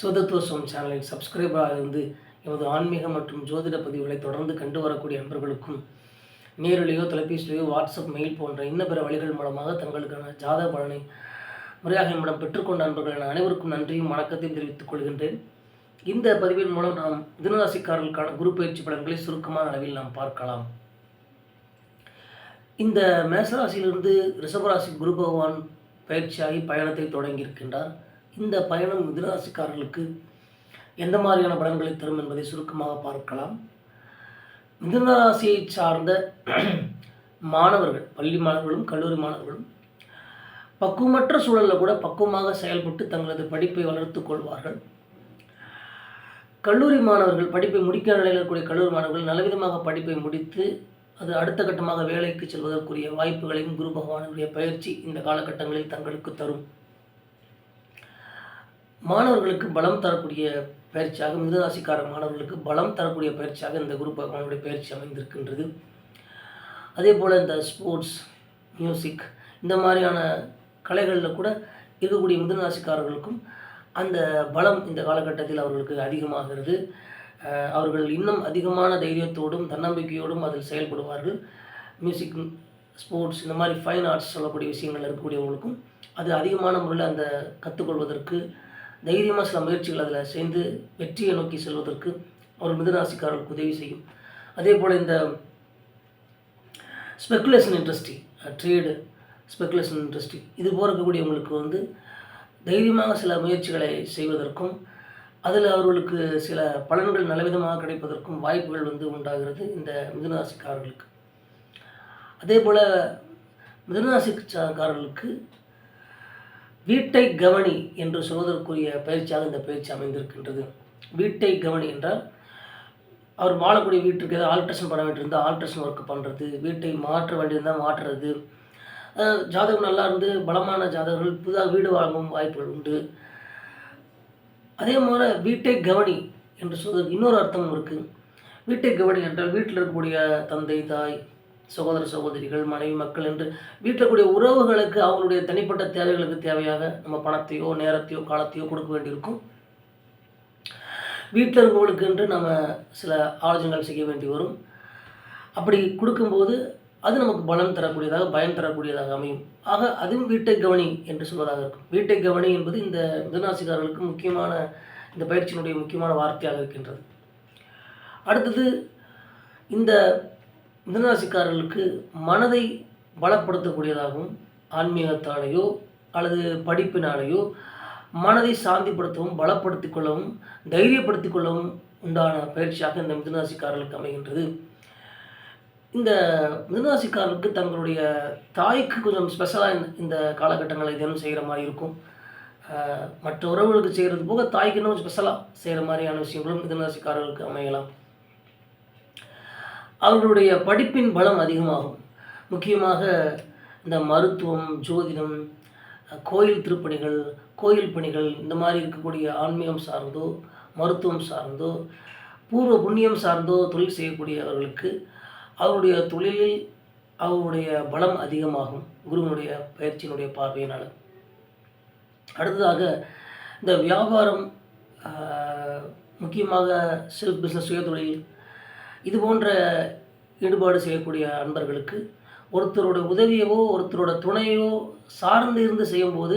சுதத்துவசம் சேனலின் சப்ஸ்கிரைபராக இருந்து எமது ஆன்மீக மற்றும் ஜோதிட பதிவுகளை தொடர்ந்து கண்டு வரக்கூடிய நண்பர்களுக்கும் நேரிலேயோ தொலைபேசியிலேயோ வாட்ஸ்அப் மெயில் போன்ற இன்ன பிற வழிகள் மூலமாக தங்களுக்கான ஜாதக பலனை முறையாக நம்மிடம் பெற்றுக்கொண்ட நண்பர்களான அனைவருக்கும் நன்றியும் வணக்கத்தையும் தெரிவித்துக் கொள்கின்றேன். இந்த பதிவின் மூலம் நாம் தினராசிக்காரர்களுக்கான குரு பயிற்சி பலன்களை சுருக்கமான அளவில் நாம் பார்க்கலாம். இந்த மேசராசியிலிருந்து ரிஷபராசி குரு பகவான் பயிற்சியாகி பயணத்தை தொடங்கியிருக்கின்றார். இந்த பயணம் மிதுராசிக்காரர்களுக்கு எந்த மாதிரியான பலன்களை தரும் என்பதை சுருக்கமாக பார்க்கலாம். மிதுனராசியை சார்ந்த மாணவர்கள் பள்ளி மாணவர்களும் கல்லூரி மாணவர்களும் பக்குவமற்ற சூழலில் கூட பக்குவமாக செயல்பட்டு தங்களது படிப்பை வளர்த்துக் கொள்வார்கள். கல்லூரி மாணவர்கள் படிப்பை முடிக்கிற நிலையில் இருக்கக்கூடிய கல்லூரி மாணவர்கள் நல்லவிதமாக படிப்பை முடித்து அது அடுத்த கட்டமாக வேலைக்கு செல்வதற்குரிய வாய்ப்புகளையும் குரு பகவானுடைய பயிற்சி இந்த காலகட்டங்களில் தங்களுக்கு தரும். மாணவர்களுக்கு பலம் தரக்கூடிய பயிற்சியாக மிருதராசிக்கார மாணவர்களுக்கு பலம் தரக்கூடிய பயிற்சியாக இந்த குரு பகவானுடைய பயிற்சி அமைந்திருக்கின்றது. அதே போல் இந்த ஸ்போர்ட்ஸ் மியூசிக் இந்த மாதிரியான கலைகளில் கூட இருக்கக்கூடிய மிருதராசிக்காரர்களுக்கும் அந்த பலம் இந்த காலகட்டத்தில் அவர்களுக்கு அதிகமாகிறது. அவர்கள் இன்னும் அதிகமான தைரியத்தோடும் தன்னம்பிக்கையோடும் அதில் செயல்படுவார்கள். மியூசிக் ஸ்போர்ட்ஸ் இந்த மாதிரி ஃபைன் ஆர்ட்ஸ் சொல்லக்கூடிய விஷயங்கள் இருக்கக்கூடியவங்களுக்கும் அது அதிகமான முறையில் அந்த கற்றுக்கொள்வதற்கு தைரியமாக சில முயற்சிகள் அதில் சேர்ந்து வெற்றியை நோக்கி செல்வதற்கு அவர் மிதராசிக்காரர்களுக்கு உதவி செய்யும். அதே போல் இந்த speculation industry trade speculation industry இது போல இருக்கக்கூடியவங்களுக்கு வந்து தைரியமாக சில முயற்சிகளை செய்வதற்கும் அதில் அவர்களுக்கு சில பலன்கள் நல்லவிதமாக கிடைப்பதற்கும் வாய்ப்புகள் வந்து உண்டாகிறது இந்த மிதுனராசிக்காரர்களுக்கு அதே போல் மிதுனராசிக்காரர்களுக்கு வீட்டை கவனி என்று சொல்வதற்குரிய பயிற்சியாக இந்த பயிற்சி அமைந்திருக்கின்றது. வீட்டை கவனி என்றால் அவர் வாழக்கூடிய வீட்டுக்கு ஏதாவது ஆல்ட்ரேஷன் பண்ண வேண்டியிருந்தால் ஆல்ட்ரேஷன் ஒர்க் பண்ணுறது வீட்டை மாற்ற வேண்டியிருந்தால் மாற்றுறது. ஜாதகம் நல்லா இருந்து பலமான ஜாதகர்கள் புதாக வீடு வாங்கும் வாய்ப்புகள் உண்டு. அதே போல் வீட்டை கவனி என்று சொல்வதற்கு இன்னொரு அர்த்தமும் இருக்குது வீட்டை கவனி என்றால் வீட்டில் இருக்கக்கூடிய தந்தை தாய் சகோதர சகோதரிகள் மனைவி மக்கள் என்று வீட்டில் இருக்கக்கூடிய உறவுகளுக்கு அவங்களுடைய தனிப்பட்ட தேவைகளுக்கு தேவையாக நம்ம பணத்தையோ நேரத்தையோ காலத்தையோ கொடுக்க வேண்டியிருக்கும். வீட்டில் இருக்கவங்களுக்கு என்று நம்ம சில ஆலோசனைகள் செய்ய வேண்டி வரும். அப்படி கொடுக்கும்போது அது நமக்கு பலன் தரக்கூடியதாக பயன் தரக்கூடியதாக அமையும். ஆக அதுவும் வீட்டை கவனி என்று சொல்வதாக இருக்கும். வீட்டை கவனி என்பது இந்த மிதனாசிக்காரர்களுக்கு முக்கியமான இந்த பயிற்சியினுடைய முக்கியமான வார்த்தையாக இருக்கின்றது. அடுத்தது இந்த மிதனராசிக்காரர்களுக்கு மனதை பலப்படுத்தக்கூடியதாகவும் ஆன்மீகத்தாலேயோ அல்லது படிப்பினாலேயோ மனதை சாந்திப்படுத்தவும் பலப்படுத்திக் கொள்ளவும் தைரியப்படுத்திக் கொள்ளவும் உண்டான பயிற்சியாக இந்த மிதனராசிக்காரர்களுக்கு அமைகின்றது. இந்த மிதனராசிக்காரர்களுக்கு தங்களுடைய தாய்க்கு கொஞ்சம் ஸ்பெஷலாக இந்த காலகட்டங்களை தினம் செய்கிற மாதிரி இருக்கும். மற்ற உறவுகளுக்கு செய்கிறது போக தாய்க்கு இன்னும் ஸ்பெஷலாக செய்கிற மாதிரியான விஷயங்களும் மிதனராசிக்காரர்களுக்கு அமையலாம். அவர்களுடைய படிப்பின் பலம் அதிகமாகும். முக்கியமாக இந்த மருத்துவம் ஜோதிடம் கோயில் திருப்பணிகள் கோயில் பணிகள் இந்த மாதிரி இருக்கக்கூடிய ஆன்மீகம் சார்ந்தோ மருத்துவம் சார்ந்தோ பூர்வ புண்ணியம் சார்ந்தோ தொழில் செய்யக்கூடியவர்களுக்கு அவருடைய தொழிலில் அவருடைய பலம் அதிகமாகும். குருவனுடைய பயிற்சியினுடைய பார்வையினால். அடுத்ததாக இந்த வியாபாரம் முக்கியமாக செல்ஃப் பிஸ்னஸ் சுயதொழில் இது போன்ற ஈடுபாடு செய்யக்கூடிய அன்பர்களுக்கு ஒருத்தரோட உதவியவோ ஒருத்தரோட துணையோ சார்ந்து இருந்து செய்யும்போது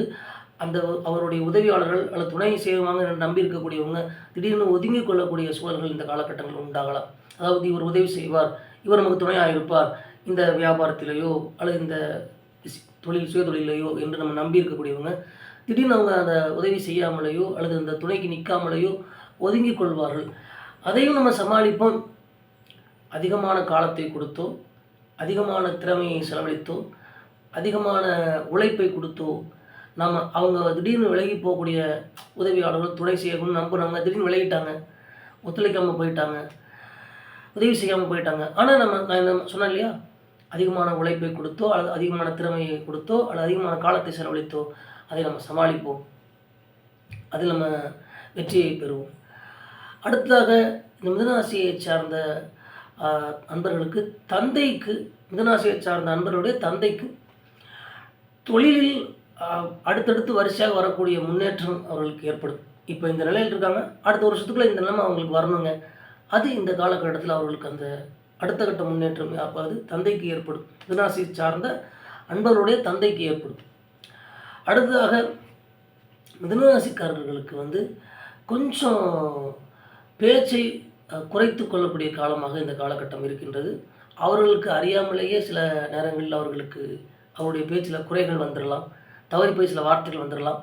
அந்த அவருடைய உதவியாளர்கள் அல்லது துணை செய்வாங்க என்று நம்பி இருக்கக்கூடியவங்க திடீர்னு ஒதுங்கி கொள்ளக்கூடிய சூழல்கள் இந்த காலகட்டங்களில் உண்டாகலாம். அதாவது இவர் உதவி செய்வார் இவர் நமக்கு துணையாக இருப்பார் இந்த வியாபாரத்திலேயோ அல்லது இந்த தொழில் சுய தொழிலையோ என்று நம்ம நம்பி இருக்கக்கூடியவங்க திடீர்னு அவங்க அந்த உதவி செய்யாமலேயோ அல்லது அந்த துணைக்கு நிற்காமலேயோ ஒதுங்கி கொள்வார்கள். அதையும் நம்ம சமாளிப்போம். அதிகமான காலத்தை கொடுத்தோ அதிகமான திறமையை செலவழித்தோ அதிகமான உழைப்பை கொடுத்தோ நம்ம அவங்க திடீர்னு விலகி போகக்கூடிய உதவியாளர்கள் துணை செய்யணும்னு நம்புனாங்க திடீர்னு விலகிட்டாங்க. ஒத்துழைக்காமல் போயிட்டாங்க. உதவி செய்யாமல் போயிட்டாங்க. ஆனால் நம்ம நான் இந்த சொன்னேன் இல்லையா? அதிகமான உழைப்பை கொடுத்தோ அல்லது அதிகமான திறமையை கொடுத்தோ அல்லது அதிகமான காலத்தை செலவழித்தோ அதை நம்ம சமாளிப்போம். அதில் நம்ம வெற்றியை பெறுவோம். அடுத்ததாக இந்த மிதனராசியை சார்ந்த அன்பர்களுக்கு தந்தைக்கு மிதனாசியை சார்ந்த அன்பர்களுடைய தந்தைக்கு தொழிலில் அடுத்தடுத்து வரிசையாக வரக்கூடிய முன்னேற்றம் அவர்களுக்கு ஏற்படும். இப்போ இந்த நிலையில் இருக்காங்க. அடுத்த வருஷத்துக்குள்ளே இந்த நிலைமை அவங்களுக்கு வரணுங்க. அது இந்த காலகட்டத்தில் அவர்களுக்கு அந்த அடுத்த கட்ட முன்னேற்றம் அது தந்தைக்கு ஏற்படும். மிதனாசி சார்ந்த அன்பர்களுடைய தந்தைக்கு ஏற்படும். அடுத்ததாக மிதனராசிக்காரர்களுக்கு வந்து கொஞ்சம் பேச்சை குறைத்து கொள்ளக்கூடிய காலமாக இந்த காலகட்டம் இருக்கின்றது. அவர்களுக்கு அறியாமலேயே சில நேரங்களில் அவர்களுக்கு அவருடைய பேச்சில் குறைகள் வந்துடலாம் தவறி போய் சில வார்த்தைகள் வந்துடலாம்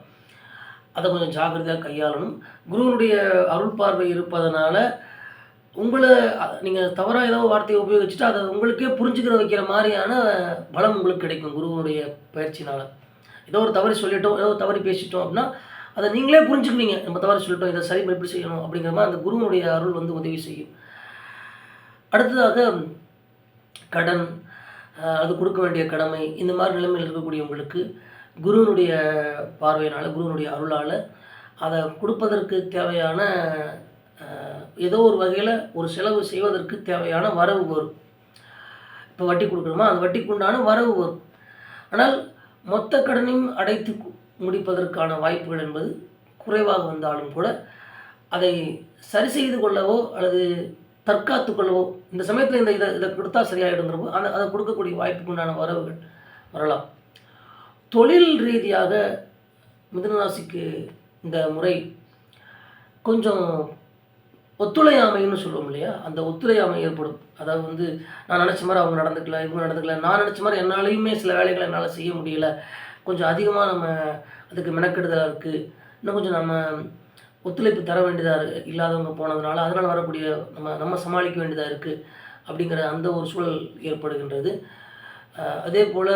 அதை கொஞ்சம் ஜாக்கிரதையாக கையாளணும். குருவனுடைய அருள் பார்வை இருப்பதனால உங்களை நீங்கள் தவறாக ஏதோ வார்த்தையை உபயோகிச்சுட்டு அதை உங்களுக்கே புரிஞ்சுக்கிற வைக்கிற மாதிரியான பலம் உங்களுக்கு கிடைக்கும் குருவனுடைய பயிற்சினால் ஏதோ ஒரு தவறு சொல்லிட்டோம் ஏதோ ஒரு பேசிட்டோம் அப்படின்னா அதை நீங்களே புரிஞ்சுக்குவீங்க. நம்ம தவறு சொல்லிட்டோம் இதை சரி எப்படி செய்யணும் அப்படிங்கிற மாதிரி அந்த குருவனுடைய அருள் வந்து உதவி செய்யும். அடுத்ததாக கடன் அது கொடுக்க வேண்டிய கடமை இந்த மாதிரி நிலைமையில் இருக்கக்கூடியவங்களுக்கு குருவனுடைய பார்வையினால் குருவனுடைய அருளால் அதை கொடுப்பதற்கு தேவையான ஏதோ ஒரு வகையில் ஒரு செலவு செய்வதற்கு தேவையான வரவு வரும் இப்போ வட்டி கொடுக்குறோமா அந்த வட்டிக்கு உண்டான வரவு வரும் ஆனால் மொத்த கடனையும் அடைத்து முடிப்பதற்கான வாய்ப்புகள் என்பது குறைவாக வந்தாலும் கூட அதை சரி செய்து கொள்ளவோ அல்லது தற்காத்து கொள்ளவோ இந்த சமயத்தில் இந்த இதை இதை கொடுத்தா சரியாயிடுங்கிறப்போ அந்த அதை கொடுக்கக்கூடிய வாய்ப்புக்கு உண்டான வரவுகள் வரலாம். தொழில் ரீதியாக மிதனராசிக்கு இந்த முறை கொஞ்சம் ஒத்துழையாமைன்னு சொல்லுவோம் இல்லையா? அந்த ஒத்துழையாமை ஏற்படும். அதாவது வந்து நான் நினச்ச மாதிரி அவங்க நடந்துக்கல இவங்க நடந்துக்கல நான் நினச்ச மாதிரி என்னாலையுமே சில வேலைகளை என்னால் செய்ய முடியல கொஞ்சம் அதிகமாக நம்ம அதுக்கு மெனக்கெடுதலாக இருக்குது இன்னும் கொஞ்சம் நம்ம ஒத்துழைப்பு தர வேண்டியதாக இருக்கு இல்லாதவங்க போனதுனால அதனால் வரக்கூடிய நம்ம நம்ம சமாளிக்க வேண்டியதாக இருக்குது அப்படிங்கிற அந்த ஒரு சூழல் ஏற்படுகின்றது. அஹ் அதே போல்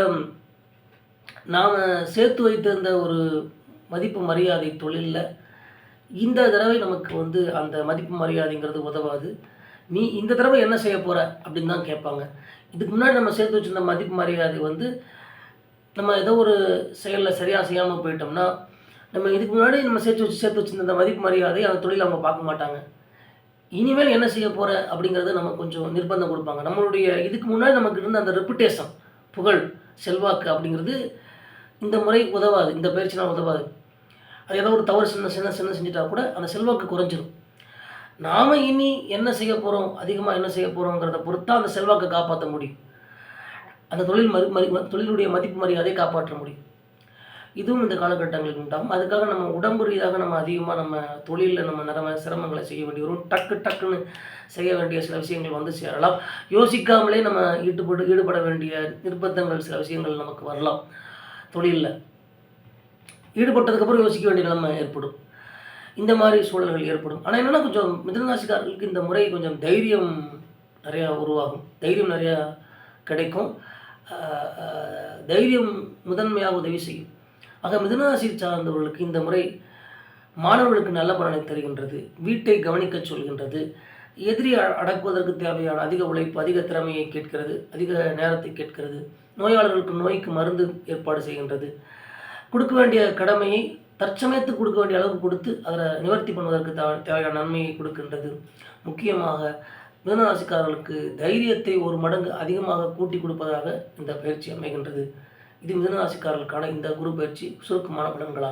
நாம் சேர்த்து வைத்திருந்த ஒரு மதிப்பு மரியாதை தொழிலில் இந்த தடவை நமக்கு வந்து அந்த மதிப்பு மரியாதைங்கிறது உதவாது. நீ இந்த தடவை என்ன செய்ய போகிற அப்படின்னு தான் கேட்பாங்க. இதுக்கு முன்னாடி நம்ம சேர்த்து வச்சிருந்த மதிப்பு மரியாதை வந்து நம்ம ஏதோ ஒரு செயலில் சரியாக செய்யாமல் போயிட்டோம்னா நம்ம இதுக்கு முன்னாடி நம்ம சேர்த்து வச்சு சேர்த்து வச்சுருந்த மதிப்பு மரியாதை அந்த தொழில் அவங்க பார்க்க மாட்டாங்க. இனிமேல் என்ன செய்ய போகிற அப்படிங்கிறது நம்ம கொஞ்சம் நிர்பந்தம் கொடுப்பாங்க. நம்மளுடைய இதுக்கு முன்னாடி நமக்கு இருந்த அந்த ரெப்புடேஷன் புகழ் செல்வாக்கு அப்படிங்கிறது இந்த முறை உதவாது இந்த பயிற்சினால் உதவாது. அது ஏதோ ஒரு தவறு சின்ன சின்ன சின்ன செஞ்சிட்டா கூட அந்த செல்வாக்கு குறைஞ்சிரும். நாம் இனி என்ன செய்ய போகிறோம் அதிகமாக என்ன செய்ய போகிறோங்கிறத பொறுத்தா அந்த செல்வாக்கை காப்பாற்ற முடியும். அந்த தொழில் மறு மறி தொழிலுடைய மதிப்பு மரியாதையை காப்பாற்ற முடியும். இதுவும் இந்த காலகட்டங்களுக்கு உண்டாகும். அதுக்காக நம்ம உடம்பு ரீதியாக நம்ம அதிகமாக நம்ம தொழிலில் நம்ம நிறம சிரமங்களை செய்ய வேண்டி வரும் டக்கு டக்குன்னு செய்ய வேண்டிய சில விஷயங்கள் வந்து சேரலாம். யோசிக்காமலே நம்ம ஈடுபட்டு ஈடுபட வேண்டிய நிர்பந்தங்கள் சில விஷயங்கள் நமக்கு வரலாம் தொழிலில். ஈடுபட்டதுக்கப்புறம் யோசிக்க வேண்டிய நிலைமை ஏற்படும். இந்த மாதிரி சூழல்கள் ஏற்படும். ஆனால் என்னென்னா கொஞ்சம் மிதனராசிக்காரர்களுக்கு இந்த முறை கொஞ்சம் தைரியம் நிறையா உருவாகும். தைரியம் நிறையா கிடைக்கும். தைரியம் முதன்மையாக உதவி செய்யும். ஆக மிதனராசி சார்ந்தவர்களுக்கு இந்த முறை மாணவர்களுக்கு நல்ல பலனை தருகின்றது. வீட்டை கவனிக்க சொல்கின்றது. எதிரி அ- அடக்குவதற்கு தேவையான அதிக உழைப்பு அதிக திறமையை கேட்கிறது அதிக நேரத்தை கேட்கிறது. நோயாளர்களுக்கு நோய்க்கு மருந்து ஏற்பாடு செய்கின்றது. கொடுக்க வேண்டிய கடமையை தற்சமயத்துக்கு கொடுக்க வேண்டிய அளவுக்கு கொடுத்து அதில் நிவர்த்தி பண்ணுவதற்கு தேவையான நன்மையை கொடுக்கின்றது. முக்கியமாக மிதனராசிக்காரர்களுக்கு தைரியத்தை ஒரு மடங்கு அதிகமாக கூட்டி கொடுப்பதாக இந்த பயிற்சி அமைகின்றது. இது மிதனராசிக்காரர்களுக்கான இந்த குரு பயிற்சி சுருக்கமான பலன்களாகும்.